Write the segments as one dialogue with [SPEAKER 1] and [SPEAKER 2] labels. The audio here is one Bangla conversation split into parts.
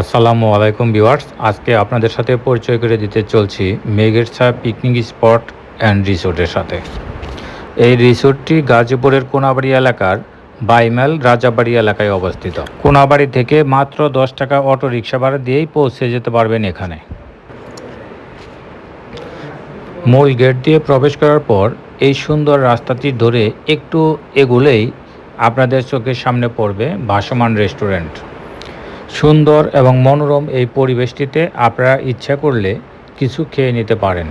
[SPEAKER 1] আসসালামু আলাইকুম ভিউয়ার্স। আজকে আপনাদের সাথে পরিচয় করে দিতে চলছি মেঘের মেঘেরছা পিকনিক স্পট অ্যান্ড রিসোর্টের সাথে। এই রিসোর্টটি গাজীপুরের কোনাবাড়ি এলাকার বাইমেল রাজাবাড়ি এলাকায় অবস্থিত। কোনাবাড়ি থেকে মাত্র দশ টাকা অটো রিক্সা ভাড়া দিয়েই পৌঁছে যেতে পারবেন এখানে। মূল গেট দিয়ে প্রবেশ করার পর এই সুন্দর রাস্তাটি ধরে একটু এগুলেই আপনাদের চোখের সামনে পড়বে ভাসমান রেস্টুরেন্ট। সুন্দর এবং মনোরম এই পরিবেশটিতে আপনারা ইচ্ছা করলে কিছু খেয়ে নিতে পারেন।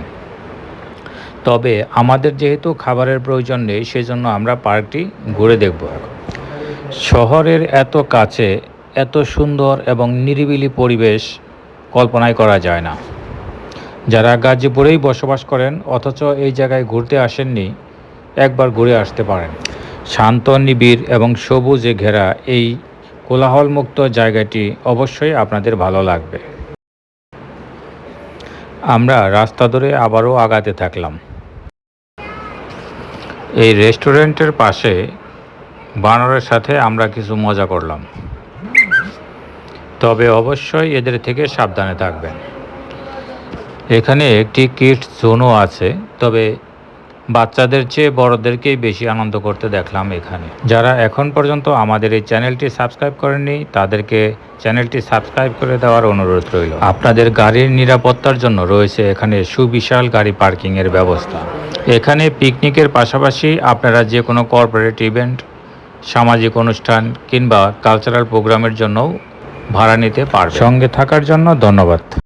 [SPEAKER 1] তবে আমাদের যেহেতু খাবারের প্রয়োজন নেই, সেজন্য আমরা পার্কটি ঘুরে দেখব এখন। শহরের এত কাছে এত সুন্দর এবং নিরিবিলি পরিবেশ কল্পনাই করা যায় না। যারা গাজীপুরেই বসবাস করেন, অথচ এই জায়গায় ঘুরতে আসেননি, একবার ঘুরে আসতে পারেন। শান্ত, নিবিড় এবং সবুজে ঘেরা এই কোলাহলমুক্ত জায়গাটি অবশ্যই আপনাদের ভালো লাগবে। আমরা রাস্তা ধরে আবারও আগাতে থাকলাম। এই রেস্টুরেন্টের পাশে বানরের সাথে আমরা কিছু মজা করলাম। তবে অবশ্যই এদের থেকে সাবধানে থাকবেন। এখানে একটি কিডস জোনও আছে, তবে বাচ্চাদের চেয়ে বড়দেরকেই বেশি আনন্দ করতে দেখলাম এখানে। যারা এখন পর্যন্ত আমাদের এই চ্যানেলটি সাবস্ক্রাইব করেননি, তাদেরকে চ্যানেলটি সাবস্ক্রাইব করে দেওয়ার অনুরোধ রইল। আপনাদের গাড়ির নিরাপত্তার জন্য রয়েছে এখানে সুবিশাল গাড়ি পার্কিংয়ের ব্যবস্থা। এখানে পিকনিকের পাশাপাশি আপনারা যে কোনো কর্পোরেট ইভেন্ট সামাজিক অনুষ্ঠান কিংবা কালচারাল প্রোগ্রামের জন্যও ভাড়া নিতে পারবেন। সঙ্গে থাকার জন্য ধন্যবাদ।